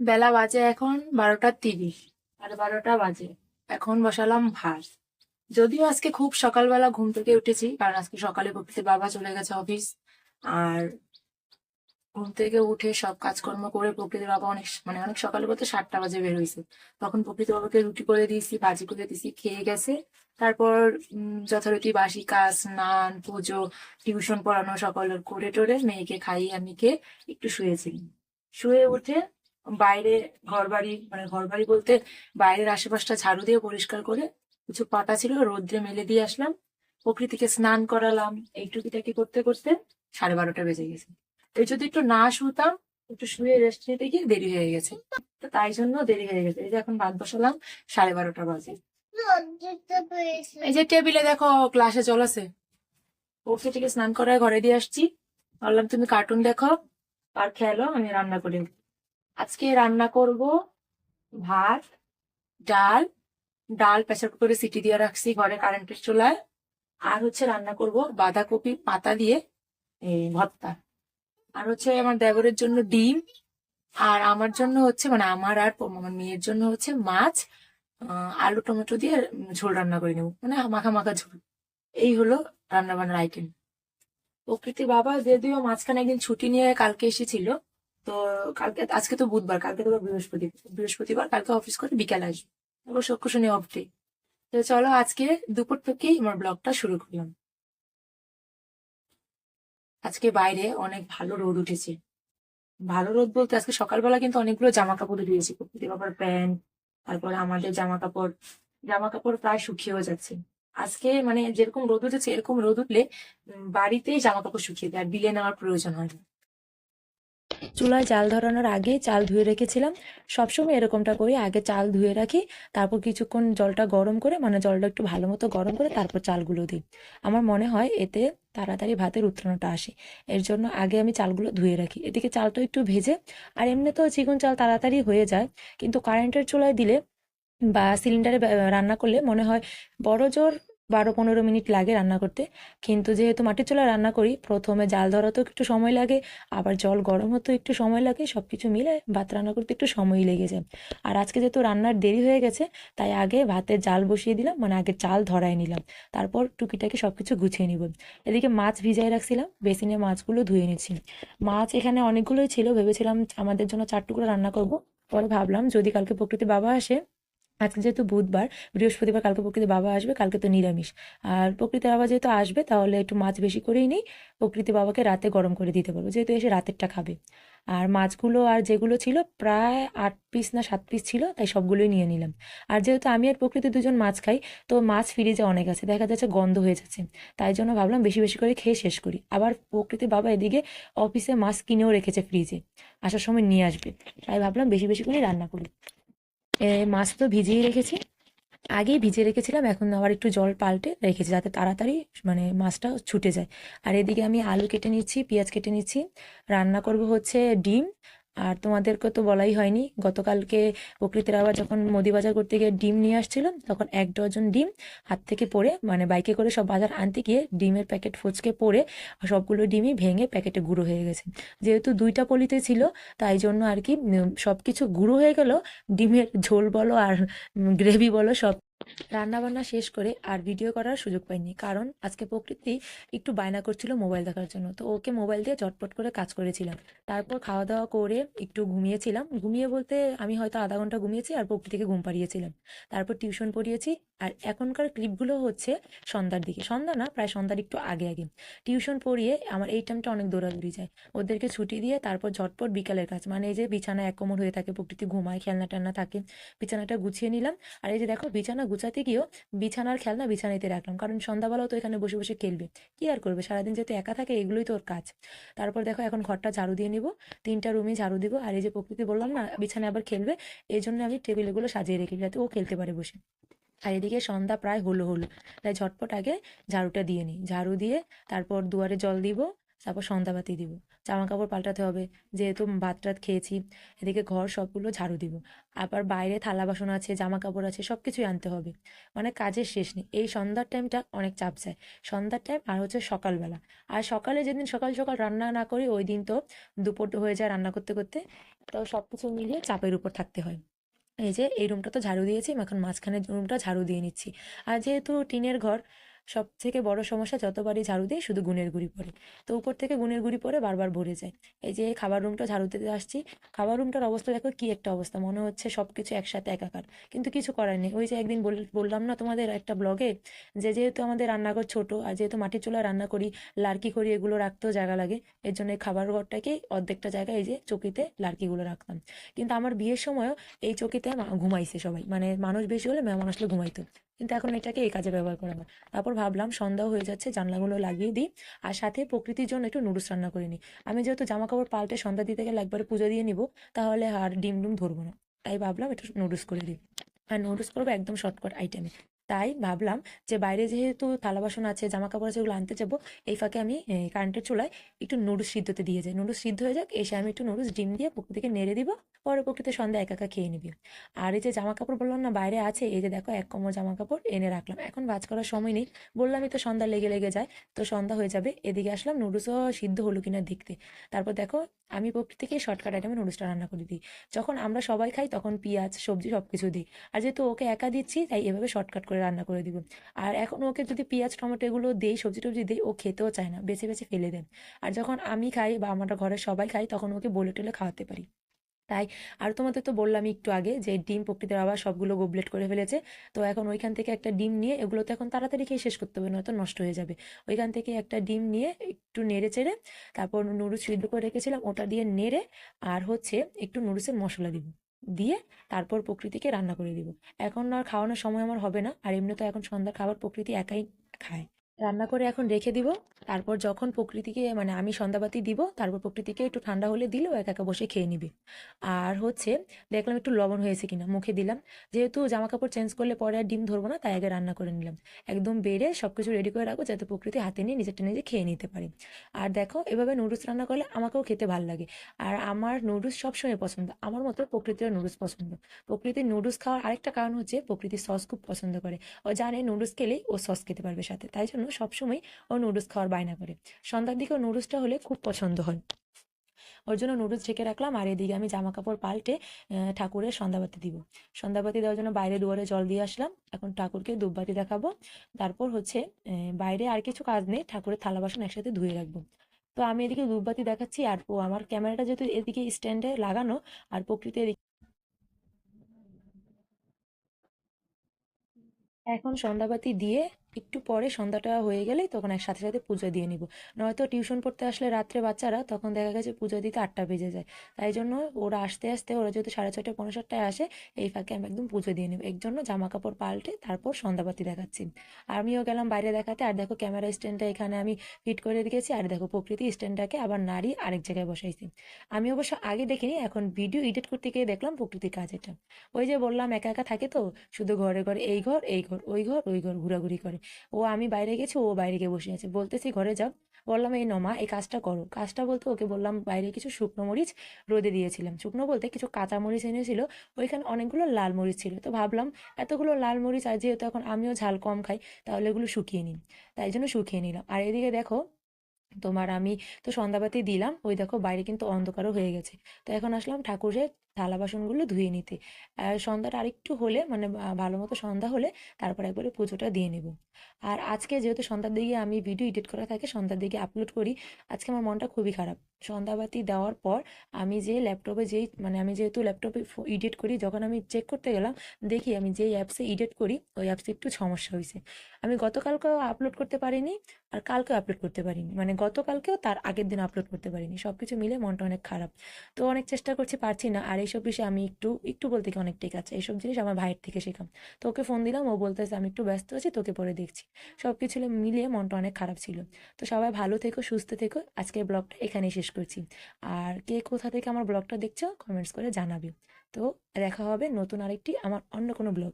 বেলা বাজে এখন বারোটা তিরিশ আর বারোটা বাজে। এখন বসালাম ভাত। যদিও আজকে খুব সকালবেলা ঘুম থেকে উঠেছি, কারণ আজকে সকালে বকতে বাবা চলে গেছে অফিস আর ঘুম থেকে উঠে সব কাজকর্ম করে প্রকৃতির বাবা অনেক মানে অনেক সকালে বলতে সাতটা বাজে বের হয়েছে। তখন প্রকৃতি বাবাকে রুটি করে দিয়েছি, ভাজি করে দিয়েছি, খেয়ে গেছে। তারপর যথারীতি বাসি কাজ, স্নান, পুজো, টিউশন পড়ানো সকলের করে টোরে মেয়েকে খাইয়ে আমি খেয়ে একটু শুয়েছি। শুয়ে উঠে বাইরে ঘর বাড়ি মানে ঘর বাড়ি বলতে বাইরের আশেপাশটা ঝাড়ু দিয়ে পরিষ্কার করে কিছু পাতা ছিল, রোদ্রে মেলে দিয়ে আসলাম। প্রকৃতিকে স্নান করালাম এই টুকিটাকি করতে করতে সাড়ে বারোটা বেজে গেছে। এই যদি একটু না শুতাম, একটু শুয়ে রেস্ট নিতে গিয়ে দেরি হয়ে গেছে। তো তাই জন্য দেরি হয়ে গেছে। এই যে এখন ভাত বসালাম, সাড়ে বারোটা বাজে। এই যে টেবিলে দেখো, ক্লাসে চলেছে প্রকৃতিকে স্নান করায় ঘরে দিয়ে আসছি। বললাম তুমি কার্টুন দেখো, আর খেলো, আমি রান্না করি। আজকে রান্না করব ভাত, ডাল ডাল প্রেসার কুকারে সিটি দিয়ে রাখছি ঘরে কারেন্টের চুলায়। আর হচ্ছে রান্না করব বাঁধাকপি পাতা দিয়ে, এই ভর্তা। আর হচ্ছে আমার দেবরের জন্য ডিম। আর আমার জন্য হচ্ছে মানে আমার আর আমার মেয়ের জন্য হচ্ছে মাছ আলু টমেটো দিয়ে ঝোল রান্না করে নেব মানে মাখা মাখা ঝোল। এই হলো রান্না বান্নার আইটেম প্রকৃতি বাবা, যদিও মাঝখানে একদিন ছুটি নিয়ে কালকে এসেছিল তো কালকে, আজকে তো বুধবার, কালকে তো বৃহস্পতি, বৃহস্পতিবার, কালকে অফিস করে বিকাল আসবে। শনি অফ ডে তো চলো আজকে দুপুর থেকেই আমার ব্লগটা শুরু করলাম আজকে বাইরে অনেক ভালো রোদ উঠেছে। ভালো রোদ বলতে আজকে সকালবেলা কিন্তু অনেকগুলো জামা কাপড় দিয়েছি প্রকৃতি বাবার প্যান্ট, তারপরে আমাদের জামা কাপড় জামা কাপড় প্রায় শুকিয়েও যাচ্ছে। আজকে মানে যেরকম রোদ উঠেছে, এরকম রোদ উঠলে বাড়িতেই জামা কাপড় শুকিয়ে দেয় আর বিলে নেওয়ার প্রয়োজন হয় না। চুলায় চাল ধরানোর আগে চাল ধুয়ে রেখেছিলাম। সবসময় এরকমটা করি, আগে চাল ধুয়ে রাখি, তারপর কিছুক্ষণ জলটা গরম করে মানে জলটা একটু ভালো মতো গরম করে তারপর চালগুলো দিই। আমার মনে হয় এতে তাড়াতাড়ি ভাতের উত্তরণটা আসে। এর জন্য আগে আমি চালগুলো ধুয়ে রাখি। এদিকে চালটা একটু ভেজে, আর এমনিতেও চিকন চাল তাড়াতাড়ি হয়ে যায়, কিন্তু কারেন্টের চুলায় দিলে বা সিলিন্ডারে রান্না করলে মনে হয় বড় জোর বারো পনেরো মিনিট লাগে রান্না করতে। কিন্তু যেহেতু মাটির চুলা রান্না করি, প্রথমে জাল ধরাতেও একটু সময় লাগে, আবার জল গরম হতেও একটু সময় লাগে সব কিছু মিলে ভাত রান্না করতে একটু সময়ই লেগে যায়। আর আজকে যেহেতু রান্নার দেরি হয়ে গেছে, তাই আগে ভাতের জাল বসিয়ে দিলাম মানে আগে চাল ধরাই নিলাম। তারপর টুকিটাকি সব কিছু গুছিয়ে নিব। এদিকে মাছ ভিজাই রাখছিলাম, বেসিনে মাছগুলো ধুয়ে নিচ্ছি। মাছ এখানে অনেকগুলোই ছিল, ভেবেছিলাম আমাদের জন্য চার টুকরো রান্না করব। পরে ভাবলাম যদি কালকে প্রকৃতি বাবা আসে আজকে যেহেতু বুধবার, বৃহস্পতিবার কালকে প্রকৃতি বাবা আসবে, কালকে তো নিরামিষ। আর প্রকৃতি বাবা যেহেতু আসবে, তাহলে একটু মাছ বেশি করেই নিই প্রকৃতি বাবাকে রাতে গরম করে দিতে পারব যেহেতু এসে রাতেরটা খাবে। আর মাছগুলো আর যেগুলো ছিল, প্রায় আট পিস না সাত পিস ছিল, তাই সবগুলোই নিয়ে নিলাম। আর যেহেতু আমি আর প্রকৃতি দুজন মাছ খাই, তো মাছ ফ্রিজে অনেক আছে, দেখা যাচ্ছে গন্ধ হয়ে যাচ্ছে। তাই জন্য ভাবলাম বেশি বেশি করে খেয়ে শেষ করি। আবার প্রকৃতি বাবা এদিকে অফিসে মাছ কিনেও রেখেছে ফ্রিজে, আসার সময় নিয়ে আসবে। তাই ভাবলাম বেশি বেশি করে রান্না করি। মাছ তো ভিজিয়ে রেখেছি। আগেই ভিজিয়ে রেখেছিলাম, এখন আবার একটু জল পাল্টে রেখেছি যাতে তাড়াতাড়ি মানে মাছটা ছুটে যায়। আর এদিকে আমি আলু কেটে নিচ্ছি, পেঁয়াজ কেটে নিচ্ছি। রান্না করব হচ্ছে ডিম আর তোমাদেরকে তো বলাই হয়নি। গতকালকে প্রকৃতির আবার যখন মুদি বাজার করতে গিয়ে ডিম নিয়ে আসছিল, তখন এক ডজন ডিম হাত থেকে পড়ে মানে বাইকে করে সব বাজার আনতে গিয়ে ডিমের প্যাকেট ফচকে পড়ে সবগুলো ডিমই ভেঙে প্যাকেটে গুঁড়ো হয়ে গেছে। যেহেতু দুইটা পলিতে ছিল, তাই জন্য আর কি সব কিছু গুঁড়ো হয়ে গেল, ডিমের ঝোল বলো আর গ্রেভি বলো, সব রান্না বান্না শেষ করে আর ভিডিও করার সুযোগ পাইনি। কারণ আজকে প্রকৃতি একটু বায়না করছিল মোবাইল দেখার জন্য। তো ওকে মোবাইল দিয়ে চটপট করে কাজ করেছিলাম। তারপর খাওয়া দাওয়া করে একটু ঘুমিয়েছিলাম। ঘুমিয়ে বলতে আমি হয়তো আধা ঘণ্টা ঘুমিয়েছি আর প্রকৃতিকে ঘুম পাড়িয়েছিলাম। তারপর টিউশন পড়িয়েছি আর এখনকার ক্লিপগুলো হচ্ছে সন্ধ্যার দিকে। সন্ধ্যা না, প্রায় সন্ধ্যার একটু আগে আগে। টিউশন পড়িয়ে আমার এই টাইমটা অনেক দৌড়াদৌড়ি যায়। ওদেরকে ছুটি দিয়ে তারপর ঝটপট বিকালের কাজ। মানে এই যে বিছানা এক কোমর হয়ে থাকে, প্রকৃতি ঘুমায় খেলনা টেলনা থাকে, বিছানাটা গুছিয়ে নিলাম। আর এই যে দেখো, বিছানা গুছাতে গিয়েও বিছানার খেলনা বিছানাতে রাখলাম। কারণ সন্ধ্যাবেলাও তো এখানে বসে বসে খেলবে। কি আর করবে? সারাদিন যেহেতু একা থাকে, এগুলোই তো ওর কাজ। তারপর দেখো এখন ঘরটা ঝাড়ু দিয়ে নিব। তিনটা রুমে ঝাড়ু দিব। আর এই যে প্রকৃতি বললাম না, বিছানায় আবার খেলবে। এই জন্য আমি টেবিলগুলো সাজিয়ে রেখে যাতে ও খেলতে পারে বসে। আর এদিকে সন্ধ্যা প্রায় হলো হলো। তাই ঝটপট আগে ঝাড়ুটা দিয়ে নিই। ঝাড়ু দিয়ে তারপর দুয়ারে জল দিব, তারপর সন্ধ্যাবাতি দিব। জামা কাপড় পাল্টাতে হবে। যেহেতু ভাত টাত খেয়েছি, এদিকে ঘর সবগুলো ঝাড়ু দিব। আবার বাইরে থালা বাসন আছে জামা কাপড় আছে সব কিছুই আনতে হবে। মানে কাজের শেষ নেই। এই সন্ধ্যার টাইমটা অনেক চাপ যায়। সন্ধ্যার টাইম আর হচ্ছে সকালবেলা। আর সকালে যেদিন সকাল সকাল রান্না না করি, ওই দিন তো দুপুর হয়ে যায় রান্না করতে করতে। তো সব কিছু মিলিয়ে চাপের উপর থাকতে হয়। এই যে, এই রুমটা তো ঝাড়ু দিয়েছি, এখন মাঝখানের রুমটা ঝাড়ু দিয়ে নিচ্ছি। আর যেহেতু টিনের ঘর সব থেকে বড় সমস্যা যতবারই ঝাড়ু দিই শুধু গুণের গুঁড়ি পড়ে। তো উপর থেকে গুণের গুঁড়ি পড়ে বারবার ভরে যায়। এই যে খাবার রুমটা ঝাড়ু দিতে আসছি, খাবার রুমটার অবস্থা দেখো কি একটা অবস্থা। মনে হচ্ছে সব কিছু একসাথে একাকার। কিন্তু কিছু করার নেই। ওই যে একদিন বল- বললাম না তোমাদের একটা ব্লগে যে যেহেতু আমাদের রান্নাঘর ছোট আর যেহেতু মাটির চুলায় রান্না করি, লার্কি করি এগুলো রাখতেও জায়গা লাগে। এর জন্য এই খাবার ঘরটাকেই অর্ধেকটা জায়গায় এই যে চকিতে লার্কিগুলো রাখতাম। কিন্তু আমার বিয়ের সময়ও এই চকিতে ঘুমাইছে সবাই। মানে মানুষ বেশি হলে মেহমান আসলে ঘুমাইতো। কিন্তু এখন এটাকে এই কাজে ব্যবহার করা হয়। তারপর ভাবলাম সন্ধ্যা হয়ে যাচ্ছে, জানলাগুলো লাগিয়ে দিই আর সাথে প্রকৃতির জন্য একটু নুডলস রান্না করে নিই। আমি যেহেতু জামা কাপড় পাল্টে সন্ধ্যা দিতে গেলে একবারে পুজো দিয়ে নিব, তাহলে আর ডিম ডুম ধরবো না। তাই ভাবলাম একটু নুডলস করে দিই। আর নুডলস করব একদম শর্টকাট আইটেমে। তাই ভাবলাম যে বাইরে যেহেতু থালা বাসন আছে জামা কাপড় আছে, ওগুলো আনতে যাব। এই ফাঁকে আমি কারেন্টের চুলায় একটু নুডলস সিদ্ধতে দিয়ে যাই। নুডলস সিদ্ধ হয়ে যাক, এসে আমি একটু নুডলস ডিম দিয়ে প্রকৃতিকে নেড়ে দিব। পরে প্রকৃতি সন্ধ্যা একা একা খেয়ে নিবি। আর এই যে জামা কাপড় বললাম না, বাইরে আছে, এই যে দেখো এক কোমর জামা কাপড় এনে রাখলাম। এখন ভাজ করার সময় নেই। বললামই তো সন্ধ্যা লেগে লেগে যায়, তো সন্ধ্যা হয়ে যাবে। এদিকে আসলাম, নুডলসও সিদ্ধ হলো কিনা দেখতে। তারপর দেখো, আমি প্রকৃতিকে শর্টকাট আইটেমে নুডলসটা রান্না করে দিই। যখন আমরা সবাই খাই, তখন পেঁয়াজ, সবজি সব কিছু দিই। আর যেহেতু ওকে একা দিচ্ছি, তাই এভাবে শর্টকাট রান্না করে দিব। আর এখন ওকে যদি পেঁয়াজ, টমেটো এগুলো দেই, সবজি টবজি দিই, ও খেতেও চায় না, বেছে বেছে ফেলে দেন আর যখন আমি খাই বা আমার ঘরের সবাই খাই, তখন ওকে বলে টলে খাওয়াতে পারি। তাই আর তোমাদের তো বললাম একটু আগে যে ডিম প্রকৃতির আবার সবগুলো গোবলেট করে ফেলেছে। তো এখন ওইখান থেকে একটা ডিম নিয়ে এগুলো তো এখন তাড়াতাড়ি খেয়ে শেষ করতে হবে, নয়তো নষ্ট হয়ে যাবে। ওইখান থেকে একটা ডিম নিয়ে একটু নেড়ে চেড়ে তারপর নুডলস সিদ্ধ করে রেখেছিলাম, ওটা দিয়ে নেড়ে আর হচ্ছে একটু নুডলসের মশলা দিব। দিয়ে তারপর প্রকৃতিকে রান্না করে দিব। এখন আর খাওয়ানোর সময় আমার হবে না। আর এমনি তো এখন সন্ধ্যার খাবার প্রকৃতি একাই খায়। রান্না করে এখন রেখে দিব। তারপর যখন প্রকৃতিকে মানে আমি সন্ধ্যাবাতি দিব, তারপর প্রকৃতিকে একটু ঠান্ডা হলে দিলেও একা একা বসে খেয়ে নিবে। আর হচ্ছে, দেখলাম একটু লবণ হয়েছে কিনা, মুখে দিলাম। যেহেতু জামা কাপড় চেঞ্জ করলে পরে আর ডিম ধরবো না, তাই আগে রান্না করে নিলাম। একদম বেড়ে সব কিছু রেডি করে রাখব, যাতে প্রকৃতি হাতে নিয়ে নিজেরটা নিজে খেয়ে নিতে পারে। আর দেখো, এভাবে নুডলস রান্না করলে আমাকেও খেতে ভালো লাগে। আর আমার নুডলস সবসময় পছন্দ। আমার মতো প্রকৃতির নুডলস পছন্দ। প্রকৃতির নুডলস খাওয়ার আরেকটা কারণ হচ্ছে, প্রকৃতির সস খুব পছন্দ করে। ও জানে নুডলস খেলেই ও সস খেতে পারবে সাথে। তাই জন্য সবসময় ও নুডলস খাওয়ার বায়না করে। সন্ধ্যার দিকেও নুডলসটা হলে খুব পছন্দ হয়। ওর জন্য নুডলস ঢেকে রাখলাম আর এদিকে আমি জামা কাপড় পাল্টে ঠাকুরের সন্ধ্যাবাতি দিব। সন্ধ্যাবাতি দেওয়ার জন্য বাইরে দুয়ারে জল দিয়ে আসলাম। এখন ঠাকুরকে ধূপবাতি দেখাবো। তারপর হচ্ছে বাইরে আর কিছু কাজ নেই। ঠাকুরের থালা বাসন একসাথে ধুয়ে রাখব। তো আমি এদিকে ধূপবাতি দেখাচ্ছি আর ও আমার ক্যামেরাটা যেহেতু এদিকে স্ট্যান্ডে লাগানো, আর প্রকৃতি এদিকে এখন সন্ধ্যাবাতি দিয়ে একটু পরে সন্ধ্যাটা হয়ে গেলেই তখন এক সাথে সাথে পুজো দিয়ে নিব। নয়তো টিউশন পড়তে আসলে রাত্রে বাচ্চারা তখন দেখা গেছে পুজো দিতে আটটা বেজে যায়। তাই জন্য ওরা আসতে আসতে, ওরা যেহেতু সাড়ে ছয়টা পনেরো সাতটায় আসে, এই ফাঁকে আমি একদম পুজো দিয়ে নিব। এর জন্য জামা কাপড় পাল্টে তারপর সন্ধ্যাবাতি দেখাচ্ছি। আমিও গেলাম বাইরে দেখাতে, আর দেখো ক্যামেরা স্ট্যান্ডটা এখানে আমি ফিট করে রেখেছি, আর দেখো প্রকৃতি স্ট্যান্ডটাকে আবার নারী আরেক জায়গায় বসাইছি। আমি অবশ্য আগে দেখিনি, এখন ভিডিও এডিট করতে গিয়ে দেখলাম প্রকৃতির কাজ এটা। ওই যে বললাম একা একা থাকে তো, শুধু ঘরে ঘরে এই ঘর এই ঘর, ওই ঘর ওই ঘর, ঘোরাঘুরি করে। ও আমি বাইরে গেছি, ও বাইরে গিয়ে বসে আছে। বলতেছি, ঘরে যাও। বললাম, এই নমা এই কাজটা করো। কাজটা বলতে ওকে বললাম, বাইরে কিছু শুকনো মরিচ রোদে দিয়েছিলাম। শুকনো বলতে কিছু কাঁচা মরিচ এনেছিল, ওইখানে অনেকগুলো লাল মরিচ ছিল। তো ভাবলাম, এতগুলো লাল মরিচ আর যেহেতু এখন আমিও ঝাল কম খাই, তাহলে এগুলো শুকিয়ে নিই। তাই জন্য শুকিয়ে নিলাম। আর এদিকে দেখো, তোমার আমি তো সন্ধ্যাবাতি দিলাম। ওই দেখো, বাইরে কিন্তু অন্ধকারও হয়ে গেছে। তো এখন আসলাম ঠাকুরের থালা বাসনগুলো ধুয়ে নিতে। আর সন্ধ্যাটা আরেকটু হলে মানে ভালো মতো সন্ধ্যা হলে তারপর একবারে পুজোটা দিয়ে নেব। আর আজকে যেহেতু সন্ধ্যার দিকে আমি ভিডিও এডিট করা থাকে, সন্ধ্যার দিকে আপলোড করি, আজকে আমার মনটা খুবই খারাপ। সন্ধ্যাবাতি দেওয়ার পর আমি যে ল্যাপটপে যেই মানে আমি যেহেতু ল্যাপটপে এডিট করি, যখন আমি চেক করতে গেলাম, দেখি আমি যেই অ্যাপসে এডিট করি, ওই অ্যাপসে একটু সমস্যা হয়েছে আমি গতকালকেও আপলোড করতে পারিনি, আর কালকেও আপলোড করতে পারিনি। মানে গতকালকেও তার আগের দিন আপলোড করতে পারিনি। সব কিছু মিলে মনটা অনেক খারাপ। তো অনেক চেষ্টা করছি, পারছি না। আর এইসব বিষয়ে আমি একটু একটু বলতে কি অনেক ঠিক আছে। এইসব জিনিস আমার ভাইয়ের থেকে শেখাম। তো ওকে ফোন দিলাম, ও বলতেছে, আমি একটু ব্যস্ত আছি, তোকে পরে দেখছি। সব কিছু মিলিয়ে মনটা অনেক খারাপ ছিল। তো সবাই ভালো থেকো, সুস্থ থেকো। আজকের ব্লগটা এখানেই শেষ করছি। আর কে কোথা থেকে আমার ব্লগটা দেখছ কমেন্টস করে জানাবে। তো দেখা হবে নতুন আরেকটি, আমার অন্য কোনো ব্লগ